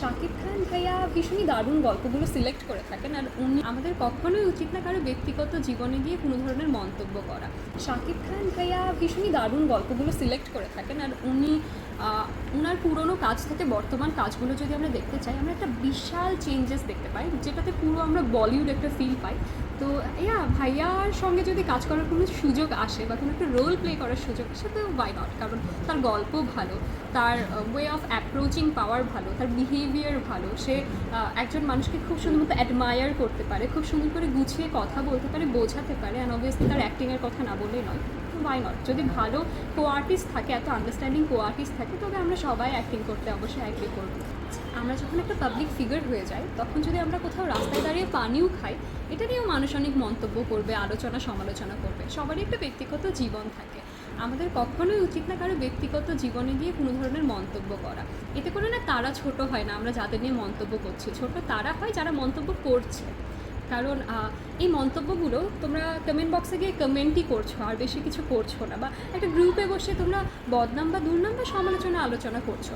শাকিব খান ভাইয়া ভীষণই দারুণ গল্পগুলো সিলেক্ট করে থাকেন আর উনি আমাদের কখনোই উচিত না কারও ব্যক্তিগত জীবনে গিয়ে কোনো ধরনের মন্তব্য করা। শাকিব খান ভাইয়া ভীষণই দারুণ গল্পগুলো সিলেক্ট করে থাকেন আর উনি উনার পুরনো কাজ থেকে বর্তমান কাজগুলো যদি আমরা দেখতে চাই, আমরা একটা বিশাল চেঞ্জেস দেখতে পাই, যেটাতে পুরো আমরা বলিউড একটা ফিল পাই। তো ইয়া, ভাইয়ার সঙ্গে যদি কাজ করার কোনো সুযোগ আসে বা কোনো একটা রোল প্লে করার সুযোগ আসে, তো ওয়াই নট কারণ তার গল্প ভালো, তার ওয়ে অফ অ্যাপ্রোচিং পাওয়ার ভালো, তার বিহেভিয়ার ভালো, সে একজন মানুষকে খুব সুন্দর মতো অ্যাডমায়ার করতে পারে, খুব সুন্দর করে গুছিয়ে কথা বলতে পারে, বোঝাতে পারে অ্যান্ড অবভিয়াসলি তার অ্যাক্টিংয়ের কথা না বললেই নয়। ওয়াই নট যদি ভালো কো আর্টিস্ট থাকে, এত আন্ডারস্ট্যান্ডিং কো আর্টিস্ট থাকে, তবে আমরা সবাই অ্যাক্টিং করতে অবশ্যই অ্যাগ্রি করব। আমরা যখন একটা পাবলিক ফিগার হয়ে যাই, তখন যদি আমরা কোথাও রাস্তায় দাঁড়িয়ে পানিও খাই, এটা নিয়েও মানুষ অনেক মন্তব্য করবে আলোচনা সমালোচনা করবে। সবারই একটা ব্যক্তিগত জীবন থাকে। আমাদের কখনোই উচিত না কারও ব্যক্তিগত জীবনে গিয়ে কোনো ধরনের মন্তব্য করা। এতে করে না তারা ছোট হয় না, আমরা যাদের নিয়ে মন্তব্য করছি। ছোট তারা হয় যারা মন্তব্য করছে। কারণ এই মন্তব্যগুলো তোমরা কমেন্ট বক্সে গিয়ে কমেন্টই করছ, আর বেশি কিছু করছ না। বা একটা গ্রুপে বসে তোমরা বদনাম বা দুর্নাম বা সমালোচনা আলোচনা করছ।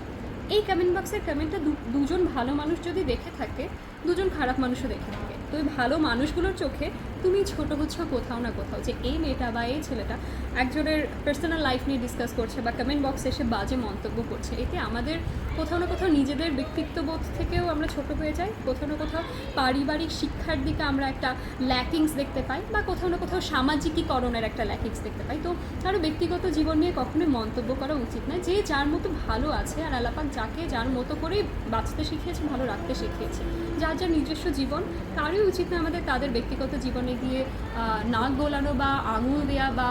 এই কমেন্ট বক্সের কমেন্টটা দুজন ভালো মানুষ যদি দেখে থাকে, দুজন খারাপ মানুষও দেখে থাকে। তো ওই ভালো মানুষগুলোর চোখে তুমি ছোট হচ্ছ, কোথাও না কোথাও যে এই মেয়েটা বা এই ছেলেটা একজনের পার্সোনাল লাইফ নিয়ে ডিসকাস করছে বা কমেন্ট বক্সে এসে বাজে মন্তব্য করছে। এতে আমাদের কোথাও না কোথাও নিজেদের ব্যক্তিত্ববোধ থেকেও আমরা ছোট হয়ে যাই। কোথাও না কোথাও পারিবারিক শিক্ষার দিকে আমরা একটা ল্যাকিংস দেখতে পাই বা কোথাও না কোথাও সামাজিকীকরণের একটা ল্যাকিংস দেখতে পাই। তো কারও ব্যক্তিগত জীবন নিয়ে কখনোই মন্তব্য করা উচিত নয় যে যার মতো ভালো আছে আর আলাপাক যাকে যার মতো করে বাঁচতে শিখিয়েছে, ভালো রাখতে শিখিয়েছে, যার যার নিজস্ব জীবন, তারই উচিত না আমাদের তাদের ব্যক্তিগত জীবনে গিয়ে আহ, নাক গোলানো বা আঙুল দেওয়া বা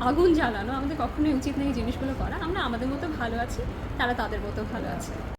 আগুন জ্বালানো আমাদের কখনোই উচিত নেই এই জিনিসগুলো করা। আমরা আমাদের মতো ভালো আছি তারা তাদের মতো ভালো আছে।